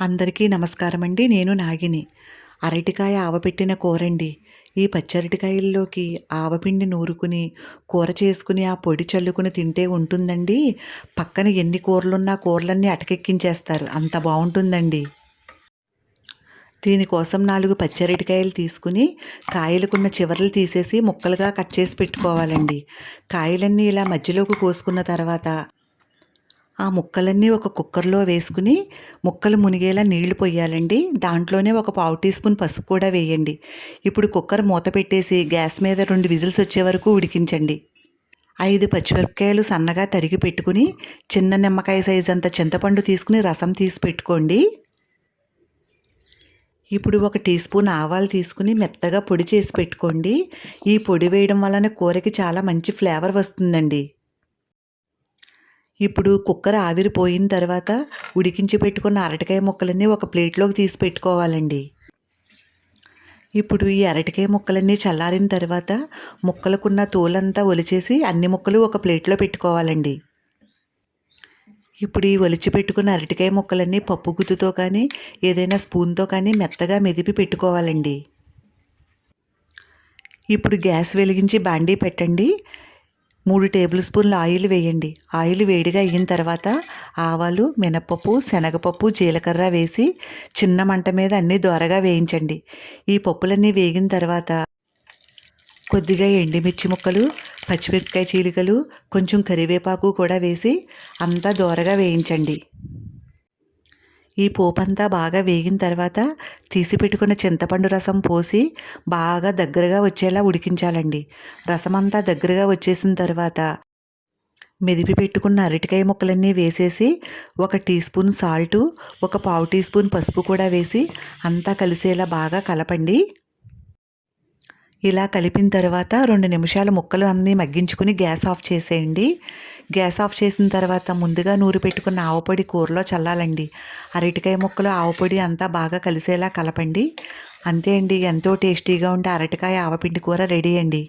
అందరికీ నమస్కారం అండి నేను నాగిని. అరటికాయ ఆవపెట్టిన కూరండి. ఈ పచ్చరటికాయల్లోకి ఆవపిండి నూరుకుని కూర చేసుకుని ఆ పొడి చల్లుకుని తింటే ఉంటుందండి. పక్కన ఎన్ని కూరలున్నా కూరలన్నీ అటకెక్కించేస్తారు. అంత బాగుంటుందండి. దీనికోసం నాలుగు పచ్చరటికాయలు తీసుకుని కాయలకున్న చివర్లు తీసేసి ముక్కలుగా కట్ చేసి పెట్టుకోవాలండి. కాయలన్నీ ఇలా మధ్యలోకి కోసుకున్న తర్వాత ఆ ముక్కలన్నీ ఒక కుక్కర్లో వేసుకుని ముక్కలు మునిగేలా నీళ్ళు పొయ్యాలండి దాంట్లోనే ఒక పావు టీ స్పూన్ పసుపు కూడా వేయండి. ఇప్పుడు కుక్కర్ మూత పెట్టేసి గ్యాస్ మీద రెండు విజిల్స్ వచ్చే వరకు ఉడికించండి. ఐదు పచ్చిమిరపకాయలు సన్నగా తరిగి పెట్టుకుని చిన్న నిమ్మకాయ సైజ్ అంత చింతపండు తీసుకుని రసం తీసి పెట్టుకోండి. ఇప్పుడు ఒక టీ స్పూన్ ఆవాలు తీసుకుని మెత్తగా పొడి చేసి పెట్టుకోండి. ఈ పొడి వేయడం వలన కూరకి చాలా మంచి ఫ్లేవర్ వస్తుందండి. ఇప్పుడు కుక్కర్ ఆవిరిపోయిన తర్వాత ఉడికించి పెట్టుకున్న అరటికాయ ముక్కలన్నీ ఒక ప్లేట్లోకి తీసి పెట్టుకోవాలండి. ఇప్పుడు ఈ అరటికాయ ముక్కలన్నీ చల్లారిన తర్వాత ముక్కలకున్న తోలంతా ఒలిచేసి అన్ని ముక్కలు ఒక ప్లేట్లో పెట్టుకోవాలండి. ఇప్పుడు ఈ ఒలిచి పెట్టుకున్న అరటికాయ ముక్కలన్నీ పప్పు గుత్తుతో కానీ ఏదైనా స్పూన్తో కానీ మెత్తగా మెదిపి పెట్టుకోవాలండి. ఇప్పుడు గ్యాస్ వెలిగించి బాండీ పెట్టండి. మూడు టేబుల్ స్పూన్ల ఆయిల్ వేయండి. ఆయిల్ వేడిగా అయిన తర్వాత ఆవాలు మినపప్పు శనగపప్పు జీలకర్ర వేసి చిన్న మంట మీద అన్నీ దోరగా వేయించండి. ఈ పప్పులన్నీ వేగిన తర్వాత కొద్దిగా ఎండిమిర్చి ముక్కలు పచ్చిమిరపకాయ చీలికలు కొంచెం కరివేపాకు కూడా వేసి అంతా దోరగా వేయించండి. ఈ పోపంతా బాగా వేగిన తర్వాత తీసి పెట్టుకున్న చింతపండు రసం పోసి బాగా దగ్గరగా వచ్చేలా ఉడికించాలండి. రసం అంతా దగ్గరగా వచ్చేసిన తర్వాత మెదిపి పెట్టుకున్న అరటికాయ ముక్కలన్నీ వేసేసి ఒక టీ స్పూన్ సాల్టు ఒక పావు టీ స్పూన్ పసుపు కూడా వేసి అంతా కలిసేలా బాగా కలపండి. ఇలా కలిపిన తర్వాత రెండు నిమిషాలు ముక్కలు అన్నీ మగ్గించుకుని గ్యాస్ ఆఫ్ చేసేయండి. గ్యాస్ ఆఫ్ చేసిన తర్వాత ముందుగా నూరు పెట్టుకున్న ఆవుపొడి కూరలో చల్లాలండి. అరటికాయ ముక్కలు ఆవుపొడి అంతా బాగా కలిసేలా కలపండి. అంతే అండి ఎంతో టేస్టీగా ఉండే అరటికాయ ఆవపిండి కూర రెడీ అండి.